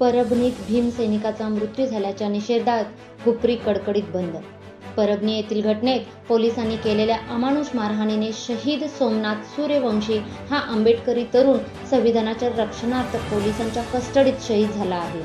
परभणीत भीमसैनिकाचा मृत्यू झाल्याच्या निषेधात हुपरी कडकडीत बंद. परभणी येथील घटनेत पोलिसांनी केलेल्या अमानुष मारहाणीने शहीद सोमनाथ सूर्यवंशी हा आंबेडकरी तरुण संविधानाच्या रक्षणार्थ पोलिसांच्या कस्टडीत शहीद झाला आहे.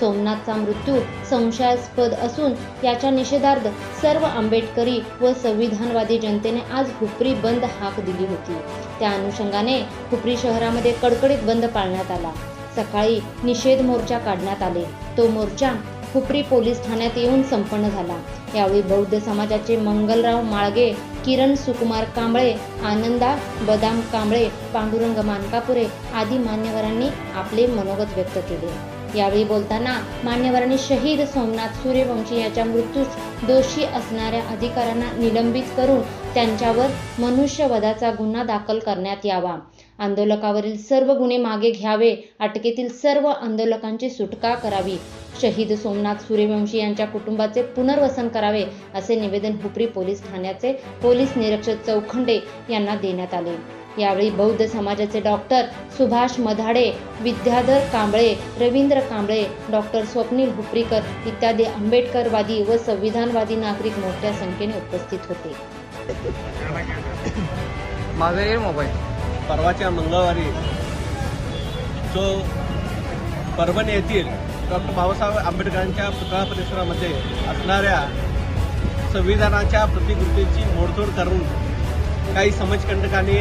सोमनाथचा मृत्यू संशयास्पद असून याच्या निषेधार्थ सर्व आंबेडकरी व संविधानवादी जनतेने आज हुपरी बंद हाक दिली होती. त्या अनुषंगाने हुपरी शहरामध्ये कडकडीत बंद पाळण्यात आला. सकाळी निषेध मोर्चा काढण्यात आले. तो मोर्चा खुपरी पोलीस ठाण्यात येऊन संपन्न झाला. यावेळी बौद्ध समाजाचे मंगलराव माळगे किरण सुकुमार कांबळे आनंदा बदाम कांबळे पांडुरंग मानकापुरे आदी मान्यवरांनी आपले मनोगत व्यक्त केले. यावेळी बोलताना मान्यवरांनी शहीद सोमनाथ सूर्यवंशी याच्या मृत्यूस दोषी असणाऱ्या अधिकाऱ्यांना निलंबित करून त्यांच्यावर मनुष्यवधाचा गुन्हा दाखल करण्यात यावा. आंदोलकावरील सर्व गुन्हे मागे घ्यावे अटकेतील सर्व आंदोलकांची सुटका करावी. शहीद सोमनाथ सूर्यवंशी यांच्या कुटुंबाचे पुनर्वसन करावे असे निवेदन हुपरी पोलीस ठाण्याचे पोलीस निरीक्षक चौखंडे यांना देण्यात आले. यावेळी बौद्ध समाजाचे डॉक्टर सुभाष मधाडे विद्याधर कांबळे रवींद्र कांबळे डॉक्टर स्वप्नील हुपरीकर इत्यादी आंबेडकरवादी व संविधानवादी नागरिक मोठ्या संख्येने उपस्थित होते. माझा मोबाईल. परवाच्या मंगळवारी जो परभणी येथील डॉक्टर बाबासाहेब आंबेडकरांच्या पुतळा परिसरामध्ये असणाऱ्या संविधानाच्या प्रतिकृतीची मोडतोड करून काही समाजकंटकांनी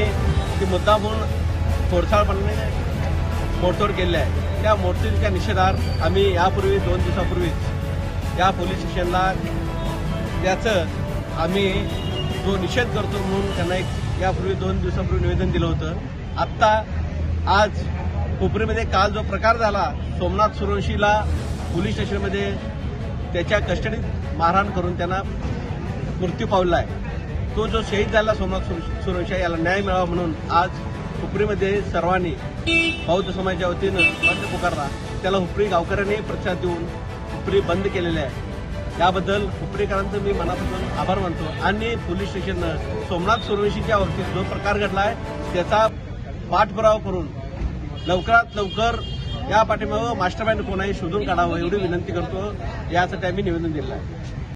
ती मुद्दा म्हणून खोडसाळपणाने मोडतोड केली आहे. त्या मोडतोडीच्या निषेधार्थ आम्ही यापूर्वी दोन दिवसापूर्वीच या पोलीस स्टेशनला त्याचं आम्ही जो निषेध करतो म्हणून त्यांना एक यापूर्वी दोन दिवसापूर्वी निवेदन दिलं होतं. आत्ता आज कोपरीमध्ये काल जो प्रकार झाला सोमनाथ सुरवंशीला पोलीस स्टेशनमध्ये त्याच्या कस्टडीत मारहाण करून त्यांना मृत्यू पावला आहे. तो जो शहीद झाला सोमनाथ सुरवंशी याला न्याय मिळावा म्हणून आज हुपरीमध्ये सर्वांनी बौद्ध समाजाच्या वतीनं बंद पुकारला. त्याला हुपरी गावकऱ्यांनी प्रतिसाद देऊन हुपरी बंद केलेले आहे. याबद्दल कुपरेकरांचं मी मनापासून आभार मानतो. आणि पोलीस स्टेशननं सोमनाथ सुरवंशीच्या बाबतीत जो प्रकार घडला आहे त्याचा पाठपुरावा करून लवकरात लवकर या पाठीमागं मास्टर माइंड कोण आहे शोधून काढावं एवढी विनंती करतो. यासाठी आम्ही निवेदन दिलं आहे.